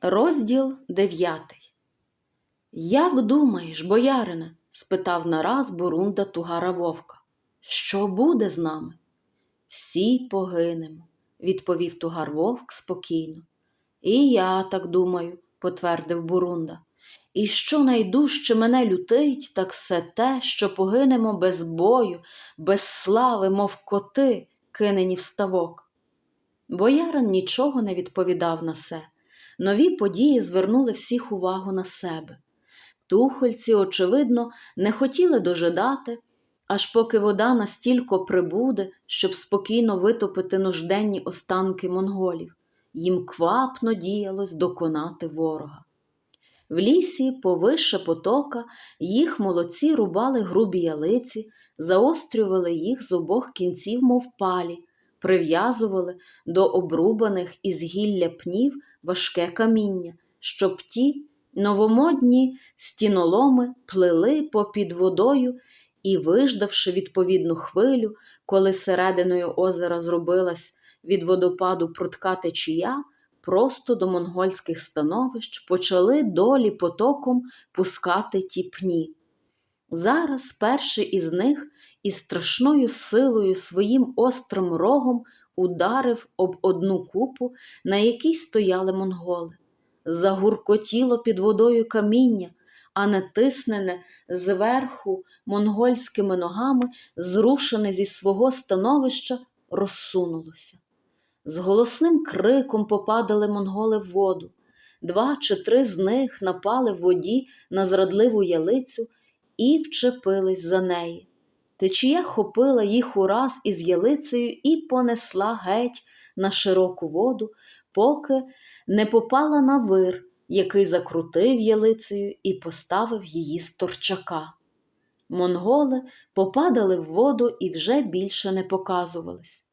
Розділ дев'ятий. Як думаєш, боярине? спитав нараз Бурунда Тугара Вовка. Що буде з нами? Всі погинемо, відповів Тугар Вовк спокійно. І я так думаю, потвердив Бурунда. І що найдужче мене лютить, так все те, що погинемо без бою, без слави, мов коти, кинені в ставок. Боярин нічого не відповідав на це. Нові події звернули всіх увагу на себе. Тухольці, очевидно, не хотіли дожидати, аж поки вода настільки прибуде, щоб спокійно витопити нужденні останки монголів. Їм квапно діялось доконати ворога. В лісі, повище потока, їх молодці рубали грубі ялиці, заострювали їх з обох кінців, мов палі, прив'язували до обрубаних із гілля пнів важке каміння, щоб ті новомодні стіноломи плили попід водою і, виждавши відповідну хвилю, коли серединою озера зробилась від водопаду прутка течія, просто до монгольських становищ почали долі потоком пускати ті пні. Зараз перший із них із страшною силою своїм острим рогом ударив об одну купу, на якій стояли монголи. Загуркотіло під водою каміння, а натиснене зверху монгольськими ногами, зрушене зі свого становища, розсунулося. З голосним криком попадали монголи в воду. Два чи три з них напали в воді на зрадливу ялицю і вчепились за неї. Течія хопила їх ураз із ялицею і понесла геть на широку воду, поки не попала на вир, який закрутив ялицею і поставив її з торчака. Монголи попадали в воду і вже більше не показувались.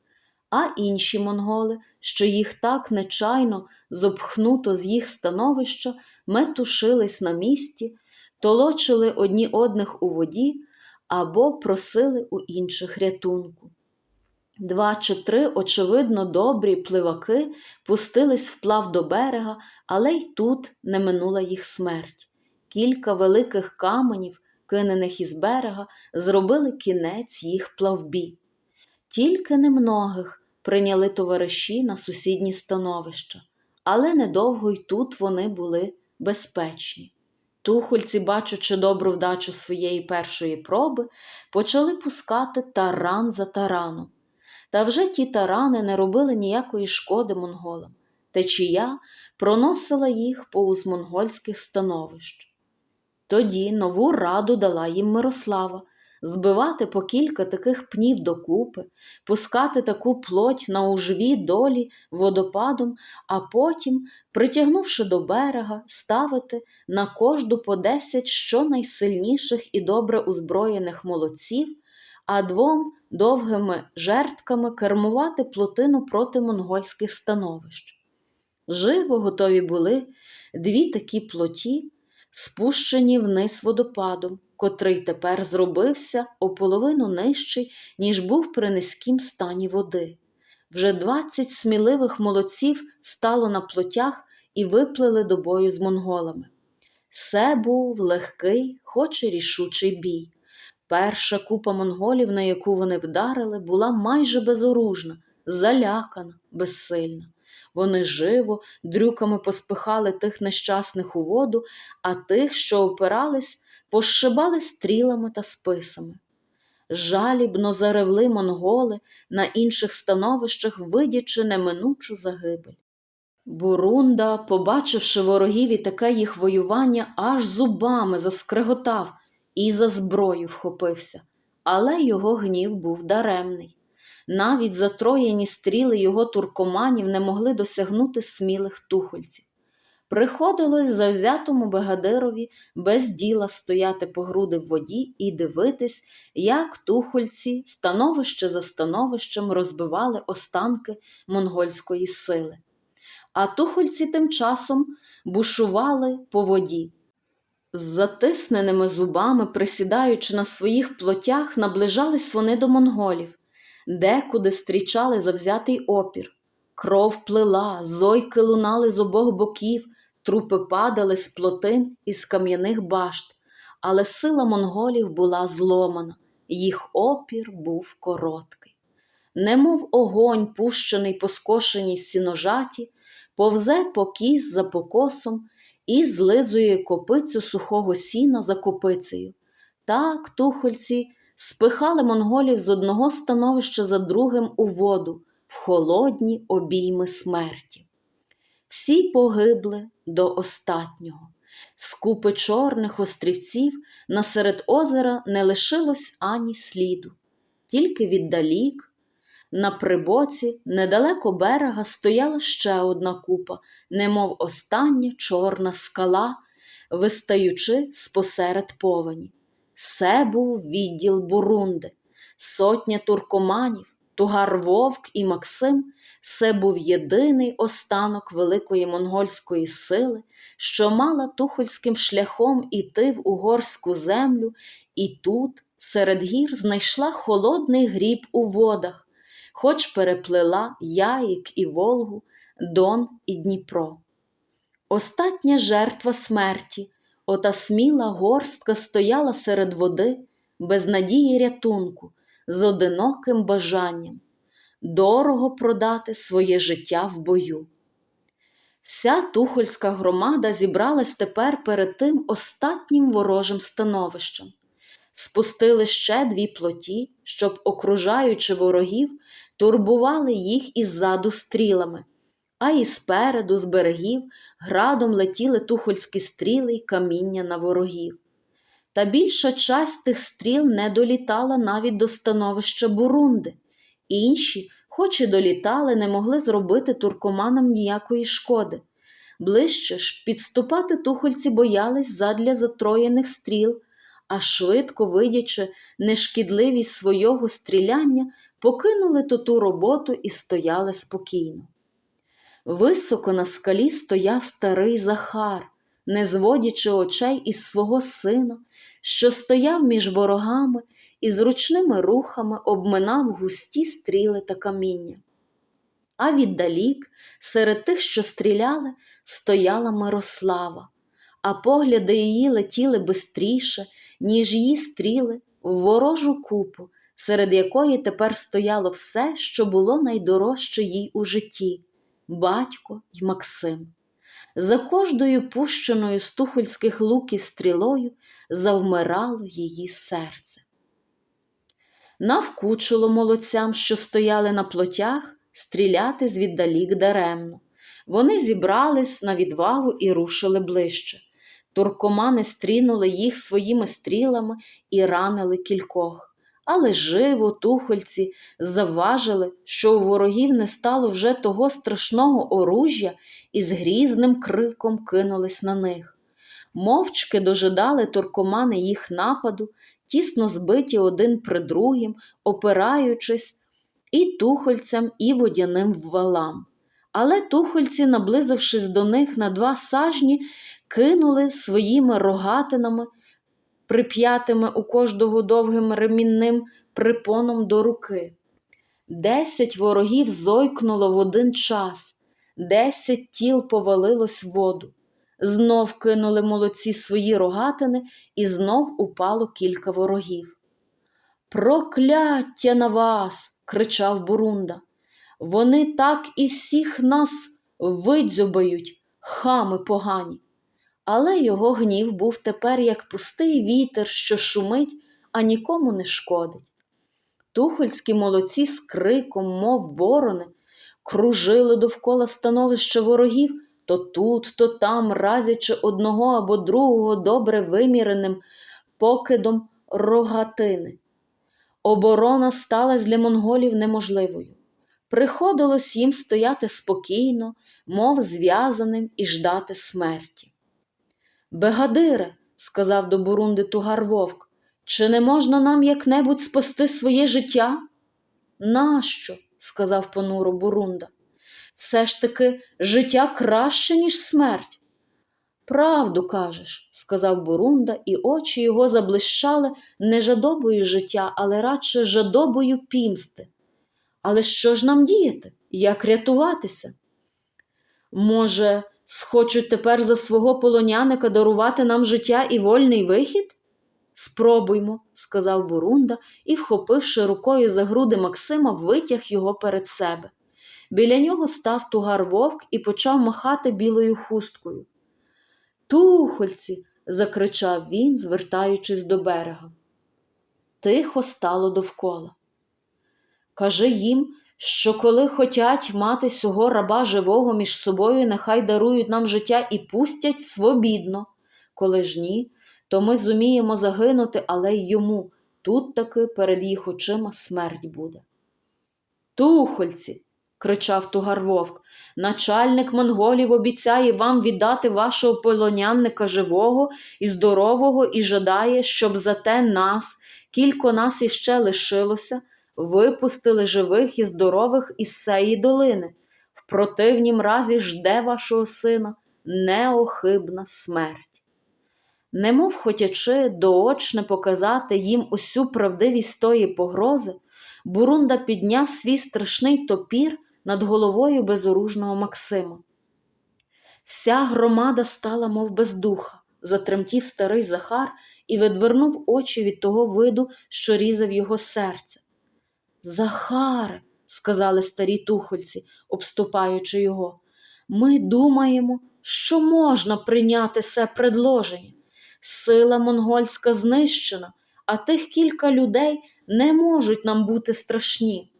А інші монголи, що їх так нечайно зопхнуто з їх становища, метушились на місці, толочили одні одних у воді або просили у інших рятунку. Два чи три, очевидно, добрі пливаки пустились вплав до берега, але й тут не минула їх смерть. Кілька великих каменів, кинених із берега, зробили кінець їх плавбі. Тільки немногих прийняли товариші на сусідні становища, але недовго й тут вони були безпечні. Тухольці, бачучи добру вдачу своєї першої проби, почали пускати таран за тараном. Та вже ті тарани не робили ніякої шкоди монголам. Течія проносила їх повз монгольських становищ. Тоді нову раду дала їм Мирослава збивати по кілька таких пнів докупи, пускати таку плоть на ужві долі водопадом, а потім, притягнувши до берега, ставити на кожду по десять щонайсильніших і добре узброєних молодців, а двом довгими жертками кермувати плотину проти монгольських становищ. Живо готові були дві такі плоті, спущені вниз водопадом, котрий тепер зробився ополовину нижчий, ніж був при низькім стані води. Вже двадцять сміливих молодців стало на плотях і виплили до бою з монголами. Це був легкий, хоч і рішучий бій. Перша купа монголів, на яку вони вдарили, була майже безоружна, залякана, безсильна. Вони живо, дрюками поспихали тих нещасних у воду, а тих, що опирались, пошибали стрілами та списами. Жалібно заревли монголи на інших становищах, видячи неминучу загибель. Бурунда, побачивши ворогів і таке їх воювання, аж зубами заскреготав і за зброю вхопився, але його гнів був даремний. Навіть затроєні стріли його туркоманів не могли досягнути смілих тухольців. Приходилось завзятому Бегадирові без діла стояти по груди в воді і дивитись, як тухольці становище за становищем розбивали останки монгольської сили. А тухольці тим часом бушували по воді. З затисненими зубами, присідаючи на своїх плотях, наближались вони до монголів, декуди стрічали завзятий опір. Кров плила, зойки лунали з обох боків, трупи падали з плотин і з кам'яних башт, але сила монголів була зломана, їх опір був короткий. Немов огонь, пущений по скошеній сіножаті, повзе покіс за покосом і злизує копицю сухого сіна за копицею. Так тухольці спихали монголів з одного становища за другим у воду, в холодні обійми смерті. Всі погибли до остатнього. З купи чорних острівців насеред озера не лишилось ані сліду, тільки віддалік, на прибоці, недалеко берега, стояла ще одна купа, немов остання чорна скала, вистаючи спосеред повені. Це був відділ Бурунди, сотня туркоманів, Тугар Вовк і Максим. Це був єдиний останок великої монгольської сили, що мала тухольським шляхом іти в угорську землю, і тут, серед гір, знайшла холодний гріб у водах, хоч переплила Яїк і Волгу, Дон і Дніпро. Остатня жертва смерті, ота сміла горстка стояла серед води, без надії рятунку, з одиноким бажанням дорого продати своє життя в бою. Вся тухольська громада зібралась тепер перед тим остатнім ворожим становищем. Спустили ще дві плоті, щоб, окружаючи ворогів, турбували їх іззаду стрілами, а і спереду, з берегів, градом летіли тухольські стріли й каміння на ворогів. Та більша часть тих стріл не долітала навіть до становища Бурунди. Інші, хоч і долітали, не могли зробити туркоманам ніякої шкоди. Ближче ж підступати тухольці боялись задля затроєних стріл, а швидко, видячи нешкідливість свого стріляння, покинули то ту роботу і стояли спокійно. Високо на скалі стояв старий Захар, не зводячи очей із свого сина, що стояв між ворогами і зручними рухами обминав густі стріли та каміння. А віддалік, серед тих, що стріляли, стояла Мирослава, а погляди її летіли бистріше, ніж її стріли в ворожу купу, серед якої тепер стояло все, що було найдорожче їй у житті батько й Максим. За кожною пущеною з тухольських луків стрілою завмирало її серце. Навкучило молодцям, що стояли на плотях, стріляти звіддалік даремно. Вони зібрались на відвагу і рушили ближче. Туркомани стрінули їх своїми стрілами і ранили кількох. Але живо тухольці завважили, що у ворогів не стало вже того страшного оружжя і з грізним криком кинулись на них. Мовчки дожидали туркомани їх нападу, тісно збиті один при другім, опираючись і тухольцям, і водяним валам. Але тухольці, наблизившись до них на два сажні, кинули своїми рогатинами, прип'ятими у кожного довгим ремінним припоном до руки. Десять ворогів зойкнуло в один час, десять тіл повалилось в воду. Знов кинули молодці свої рогатини, і знов упало кілька ворогів. Прокляття на вас! кричав Бурунда. Вони так і всіх нас видзюбають, хами погані. Але його гнів був тепер як пустий вітер, що шумить, а нікому не шкодить. Тухольські молодці з криком, мов ворони, кружили довкола становища ворогів то тут, то там, разячи одного або другого добре виміреним покидом рогатини. Оборона сталася для монголів неможливою. Приходилось їм стояти спокійно, мов зв'язаним і ждати смерті. Бегадире, сказав до Бурунди Тугар Вовк, чи не можна нам як-небудь спасти своє життя? Нащо? сказав понуро Бурунда. Все ж таки життя краще, ніж смерть. Правду кажеш, сказав Бурунда, і очі його заблищали не жадобою життя, але радше жадобою пімсти. Але що ж нам діяти? Як рятуватися? Може, Схочуть тепер за свого полоняника дарувати нам життя і вольний вихід? Спробуймо, сказав Бурунда і, вхопивши рукою за груди Максима, витяг його перед себе. Біля нього став тугар вовк і почав махати білою хусткою. Тухольці. закричав він, звертаючись до берега. Тихо стало довкола. Кажи їм, що коли хотять мати сього раба живого між собою, нехай дарують нам життя і пустять свобідно. Коли ж ні, то ми зуміємо загинути, але й йому тут таки перед їх очима смерть буде. Тухольці, кричав тугар вовк, начальник монголів обіцяє вам віддати вашого полонянника живого і здорового і жадає, щоб зате нас, кілько нас іще лишилося, випустили живих і здорових із сеї долини. В противнім разі жде вашого сина неохибна смерть. Немов хотячи доочне показати їм усю правдивість тої погрози, Бурунда підняв свій страшний топір над головою безоружного Максима. Вся громада стала, мов без духа, затремтів старий Захар і відвернув очі від того виду, що різав його серце. Захаре, сказали старі тухольці, обступаючи його, ми думаємо, що можна прийняти це предложення. Сила монгольська знищена, а тих кілька людей не можуть нам бути страшні.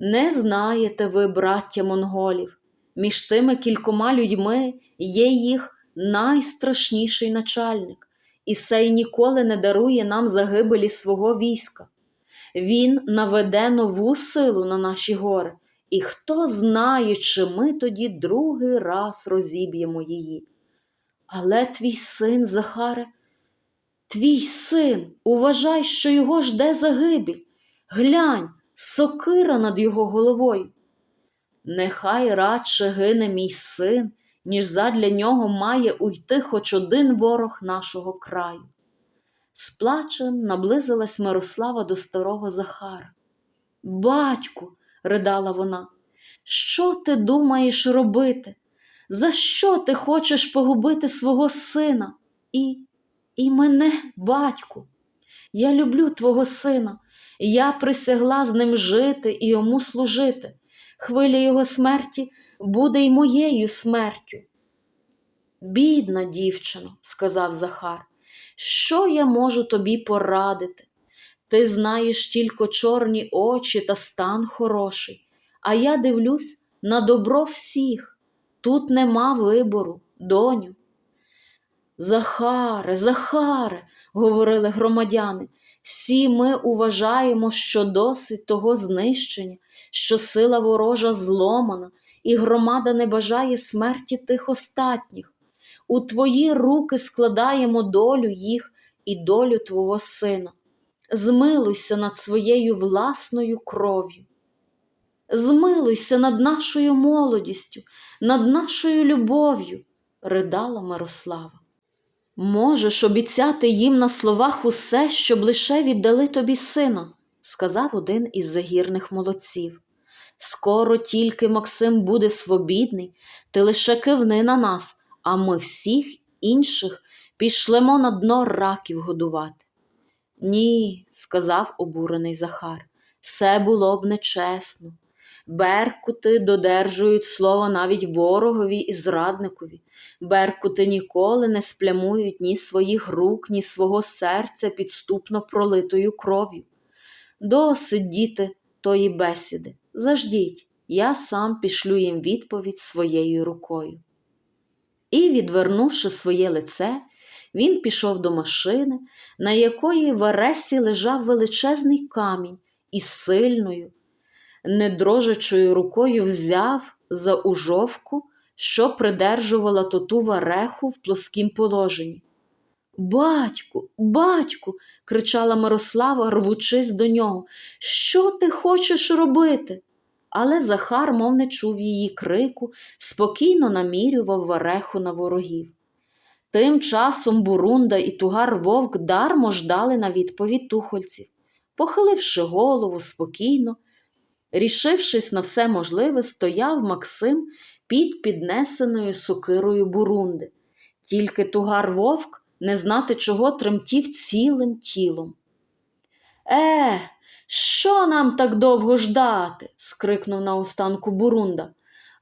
Не знаєте ви, браття монголів, між тими кількома людьми є їх найстрашніший начальник, і сей ніколи не дарує нам загибелі свого війська. Він наведе нову силу на наші гори, і хто знає, чи ми тоді другий раз розіб'ємо її. Але твій син, Захаре, твій син, уважай, що його жде загибель. Глянь, сокира над його головою. Нехай радше гине мій син, ніж задля нього має уйти хоч один ворог нашого краю. З плачем наблизилась Мирослава до старого Захара. Батьку, ридала вона, що ти думаєш робити? За що ти хочеш погубити свого сина? І, і мене, батьку? Я люблю твого сина, я присягла з ним жити і йому служити. Хвиля його смерті буде й моєю смертю. Бідна дівчино, сказав Захар, що я можу тобі порадити? Ти знаєш тільки чорні очі та стан хороший, а я дивлюсь на добро всіх. Тут нема вибору, доню. Захаре, Захаре, говорили громадяни, всі ми уважаємо, що досить того знищення, що сила ворожа зломана, і громада не бажає смерті тих остатніх. У твої руки складаємо долю їх і долю твого сина. Змилуйся над своєю власною кров'ю. Змилуйся над нашою молодістю, над нашою любов'ю, ридала Мирослава. Можеш обіцяти їм на словах усе, щоб лише віддали тобі сина, сказав один із загірних молодців. Скоро тільки Максим буде свобідний, ти лише кивни на нас, а ми всіх інших пішлемо на дно раків годувати. Ні, сказав обурений Захар, це було б нечесно. Беркути додержують слово навіть ворогові і зрадникові. Беркути ніколи не сплямують ні своїх рук, ні свого серця підступно пролитою кров'ю. Досить, діти, тої бесіди. Заждіть, я сам пішлю їм відповідь своєю рукою. І, відвернувши своє лице, він пішов до машини, на якої в аресі лежав величезний камінь із сильною, недрожачою рукою взяв за ужовку, що придержувала тоту вареху в плоскім положенні. Батьку, батьку, кричала Мирослава, рвучись до нього, що ти хочеш робити? Але Захар, мов не чув її крику, спокійно намірював вареху на ворогів. Тим часом Бурунда і тугар вовк дармо ждали на відповідь тухольців, похиливши голову спокійно, рішившись на все можливе, стояв Максим під піднесеною сокирою бурунди. Тільки тугар вовк не знати чого тремтів цілим тілом. Е, що нам так довго ждати? скрикнув наостанку Бурунда.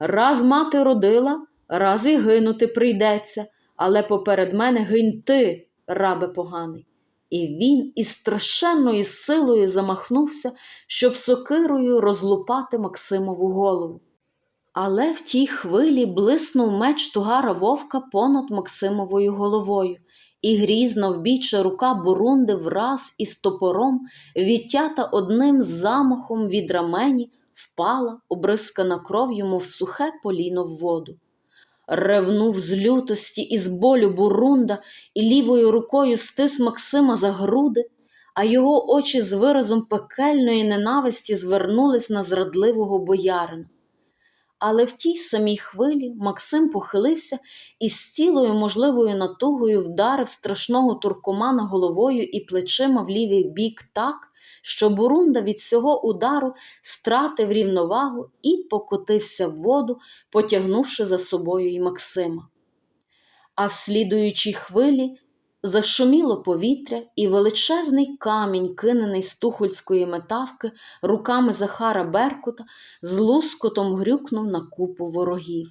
Раз мати родила, раз і гинути прийдеться, але поперед мене гинь ти, рабе поганий. І він із страшенною силою замахнувся, щоб сокирою розлупати Максимову голову. Але в тій хвилі блиснув меч тугара вовка понад Максимовою головою, і грізно вбіча рука Бурунди враз із топором, відтята одним замахом від рамені, впала, обрискана кров'ю, мов сухе поліно в воду. Ревнув з лютості і з болю Бурунда і лівою рукою стис Максима за груди, а його очі з виразом пекельної ненависті звернулись на зрадливого боярина. Але в тій самій хвилі Максим похилився і з цілою можливою натугою вдарив страшного туркомана головою і плечима в лівий бік так, що Бурунда від цього удару стратив рівновагу і покотився в воду, потягнувши за собою й Максима. А в слідуючій хвилі зашуміло повітря, і величезний камінь, кинений з тухольської метавки руками Захара Беркута, з лускотом грюкнув на купу ворогів.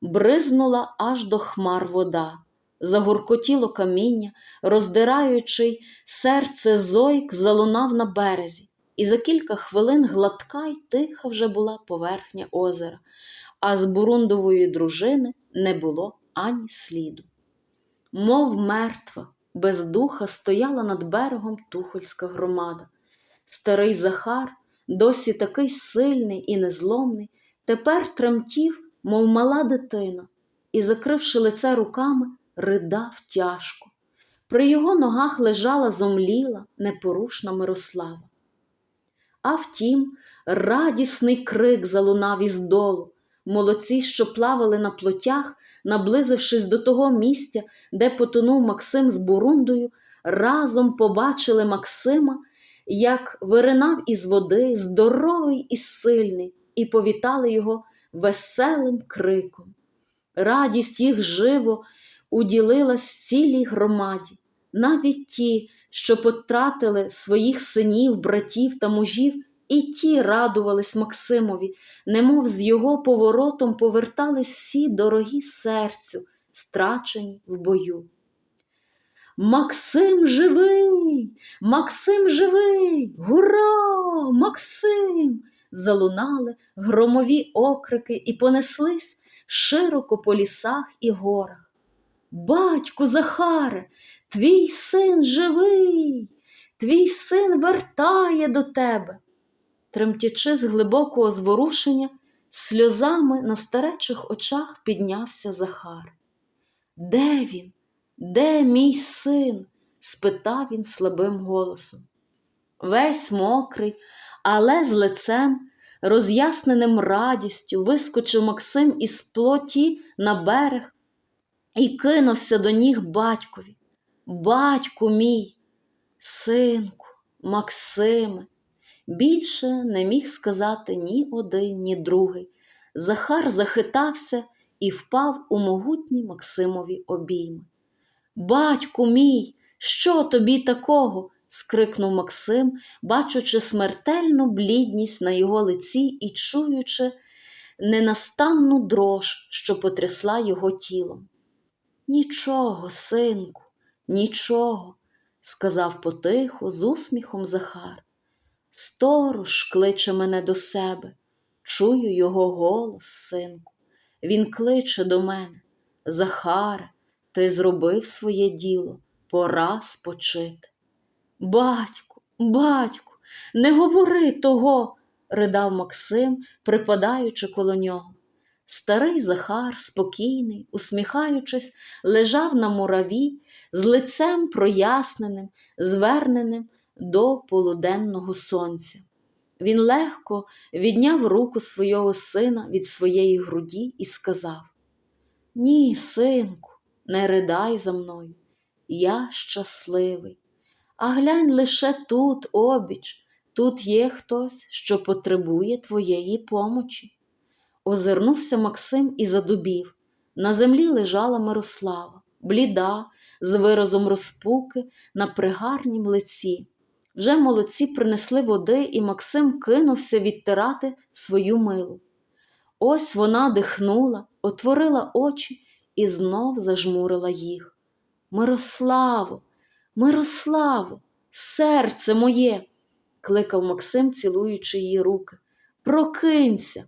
Бризнула аж до хмар вода, загуркотіло каміння, роздираючи серце зойк, залунав на березі, і за кілька хвилин гладка й тиха вже була поверхня озера, а з бурундової дружини не було ані сліду. Мов мертва, без духа стояла над берегом тухольська громада. Старий Захар, досі такий сильний і незломний, тепер тремтів, мов мала дитина, і, закривши лице руками, ридав тяжко. При його ногах лежала зомліла, непорушна Мирослава. А втім, радісний крик залунав із долу. Молодці, що плавали на плотях, наблизившись до того місця, де потонув Максим з Бурундою, разом побачили Максима, як виринав із води, здоровий і сильний, і повітали його веселим криком. Радість їх живо уділилась цілій громаді, навіть ті, що потратили своїх синів, братів та мужів, і ті радувались Максимові, немов з його поворотом повертались всі дорогі серцю, страчені в бою. Максим живий, Максим живий, гура, Максим! залунали громові окрики і понеслись широко по лісах і горах. Батьку Захаре, твій син живий, твій син вертає до тебе. Тремтячи з глибокого зворушення, сльозами на старечих очах піднявся Захар. Де він? Де мій син? спитав він слабим голосом. Весь мокрий, але з лицем, роз'ясненим радістю, вискочив Максим із плоті на берег і кинувся до ніг батькові. Батьку мій, синку, Максиме. Більше не міг сказати ні один, ні другий. Захар захитався і впав у могутні Максимові обійми. Батьку мій, що тобі такого? скрикнув Максим, бачучи смертельну блідність на його лиці і чуючи ненастанну дрож, що потрясла його тілом. Нічого, синку, нічого, сказав потиху з усміхом Захар. Сторож кличе мене до себе, чую його голос, синку. Він кличе до мене. Захаре, ти зробив своє діло, пора спочити. Батьку, батьку, не говори того, ридав Максим, припадаючи коло нього. Старий Захар, спокійний, усміхаючись, лежав на мураві з лицем проясненим, зверненим до полуденного сонця. Він легко відняв руку свого сина від своєї груді і сказав: Ні, синку, не ридай за мною, я щасливий. А глянь лише тут, обіч, тут є хтось, що потребує твоєї помочі. Озирнувся Максим і задубів. На землі лежала Мирослава, бліда, з виразом розпуки на пригарнім лиці. Вже молодці принесли води, і Максим кинувся відтирати свою милу. Ось вона дихнула, отворила очі і знов зажмурила їх. Мирославо, Мирославо, серце моє, кликав Максим, цілуючи її руки. Прокинься.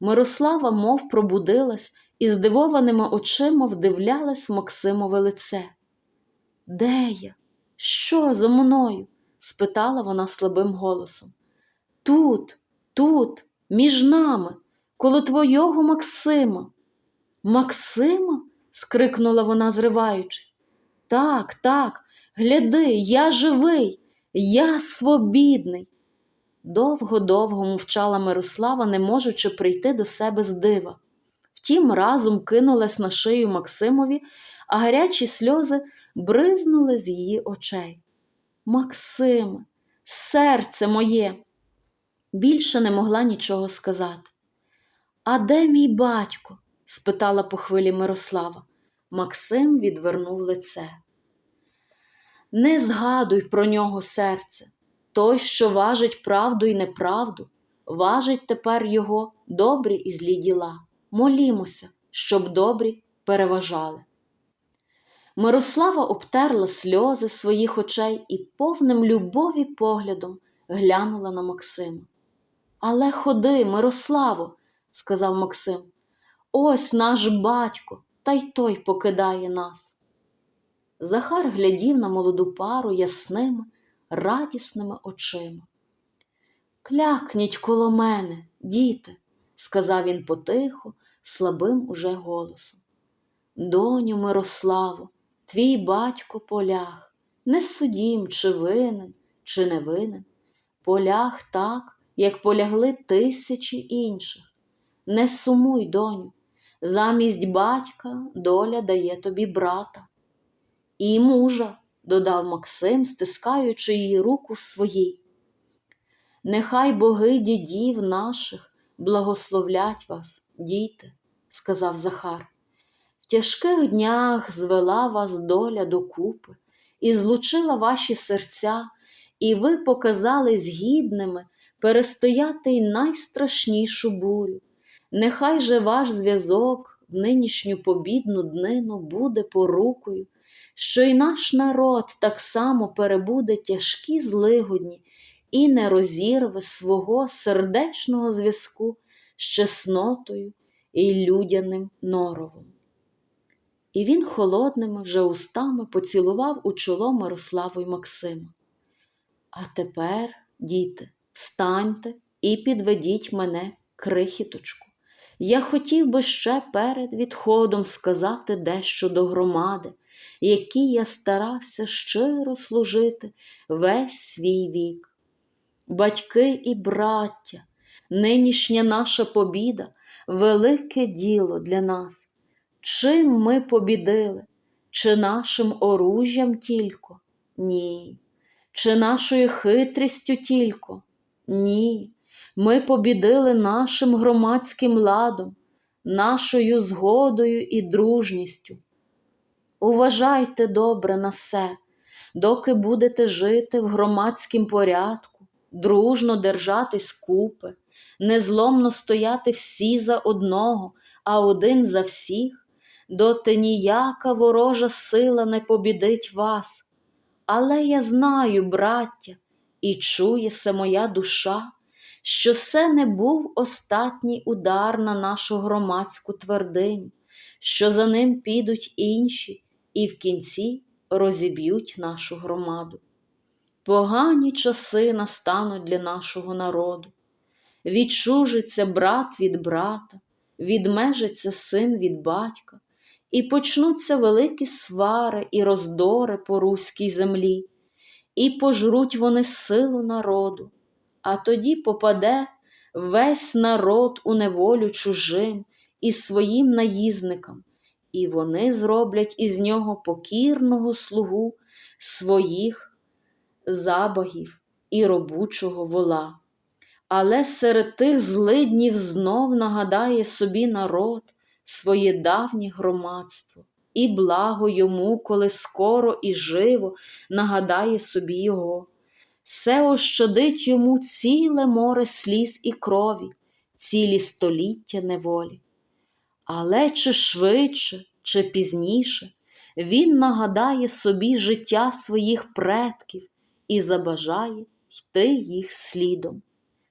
Мирослава мов пробудилась і здивованими очима вдивлялась в Максимове лице. Де я? Що за мною? Спитала вона слабим голосом. Тут, тут, між нами, коло твого Максима. Максима? скрикнула вона, зриваючись. Так, так, гляди, я живий, я свобідний. Довго-довго мовчала Мирослава, не можучи прийти до себе з дива. Втім, разом кинулась на шию Максимові, а гарячі сльози бризнули з її очей. Максиме, серце моє, більше не могла нічого сказати. А де мій батько? спитала по хвилі Мирослава. Максим відвернув лице. Не згадуй про нього серце. Той, що важить правду і неправду, важить тепер його добрі і злі діла. Молімося, щоб добрі переважали. Мирослава обтерла сльози своїх очей і повним любові поглядом глянула на Максима. Але ходи, Мирославо, сказав Максим, ось наш батько, та й той покидає нас. Захар глядів на молоду пару ясними, радісними очима. Клякніть коло мене, діти, сказав він потихо, слабим уже голосом. Доню Мирославо, твій батько полях, не судім, чи винен, чи не винен. Полях так, як полягли тисячі інших. Не сумуй, доню, замість батька доля дає тобі брата. І мужа, додав Максим, стискаючи її руку в своїй. Нехай боги дідів наших благословлять вас, діти, сказав Захар. В тяжких днях звела вас доля докупи і злучила ваші серця, і ви показались гідними перестояти й найстрашнішу бурю. Нехай же ваш зв'язок в нинішню побідну днину буде порукою, що й наш народ так само перебуде тяжкі злигодні і не розірве свого сердечного зв'язку з чеснотою і людяним норовом. І він холодними вже устами поцілував у чоло Мирославу й Максима. А тепер, діти, встаньте і підведіть мене, крихіточку. Я хотів би ще перед відходом сказати дещо до громади, якій я старався щиро служити весь свій вік. Батьки і браття, нинішня наша побіда велике діло для нас. Чим ми побідили? Чи нашим оружжям тільки? Ні. Чи нашою хитрістю тільки? Ні. Ми побідили нашим громадським ладом, нашою згодою і дружністю. Уважайте добре на все, доки будете жити в громадськім порядку, дружно держатись купи, незломно стояти всі за одного, а один за всіх, доти ніяка ворожа сила не побідить вас. Але я знаю, браття, і чує моя душа, що це не був остатній удар на нашу громадську твердиню, що за ним підуть інші і в кінці розіб'ють нашу громаду. Погані часи настануть для нашого народу. Відчужиться брат від брата, відмежиться син від батька, і почнуться великі свари і роздори по руській землі, і пожруть вони силу народу, а тоді попаде весь народ у неволю чужим і своїм наїзникам, і вони зроблять із нього покірного слугу своїх забагів і робучого вола. Але серед тих злиднів знов нагадає собі народ своє давнє громадство, і благо йому, коли скоро і живо нагадає собі його. Все ощадить йому ціле море сліз і крові, цілі століття неволі. Але чи швидше, чи пізніше він нагадає собі життя своїх предків і забажає йти їх слідом.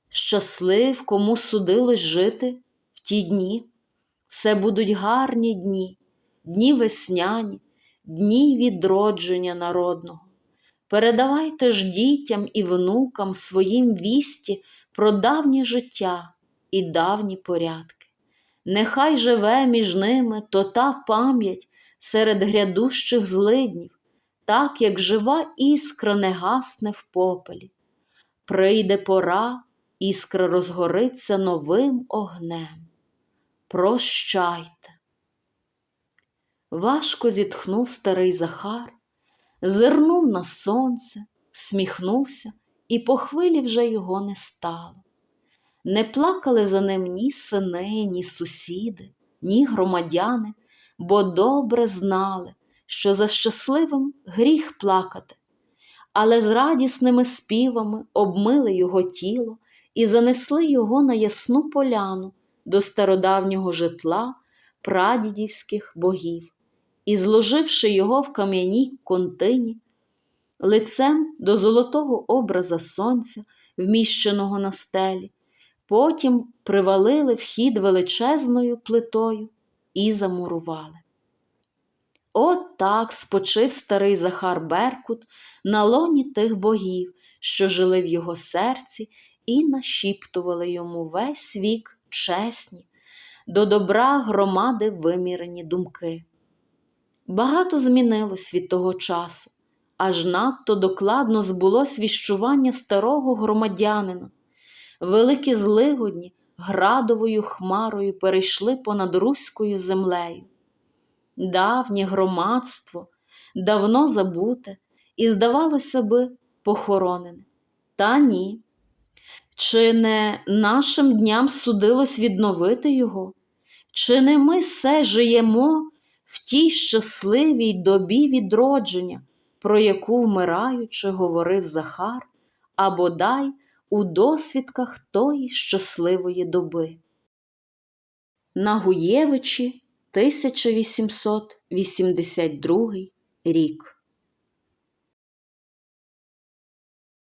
Щаслив, кому судилось жити в ті дні. Це будуть гарні дні, дні весняні, дні відродження народного. Передавайте ж дітям і внукам своїм вісті про давнє життя і давні порядки. Нехай живе між ними то та пам'ять серед грядущих злиднів, так як жива іскра не гасне в попелі. Прийде пора, іскра розгориться новим огнем. Прощайте. Важко зітхнув старий Захар, зирнув на сонце, сміхнувся, і по хвилі вже його не стало. Не плакали за ним ні сини, ні сусіди, ні громадяни, бо добре знали, що за щасливим гріх плакати, але з радісними співами обмили його тіло і занесли його на ясну поляну до стародавнього житла прадідівських богів і, зложивши його в кам'яній контині, лицем до золотого образа сонця, вміщеного на стелі, потім привалили вхід величезною плитою і замурували. От так спочив старий Захар Беркут на лоні тих богів, що жили в його серці, і нашіптували йому весь вік чесні, до добра громади вимірені думки. Багато змінилось від того часу, аж надто докладно збулось віщування старого громадянина. Великі злигодні градовою хмарою перейшли понад руською землею. Давнє громадство, давно забуте і, здавалося би, похоронене. Та ні. Чи не нашим дням судилось відновити його? Чи не ми все жиємо в тій щасливій добі відродження, про яку вмираючи говорив Захар, а бодай у досвідках тої щасливої доби? На Гуєвичі 1882 рік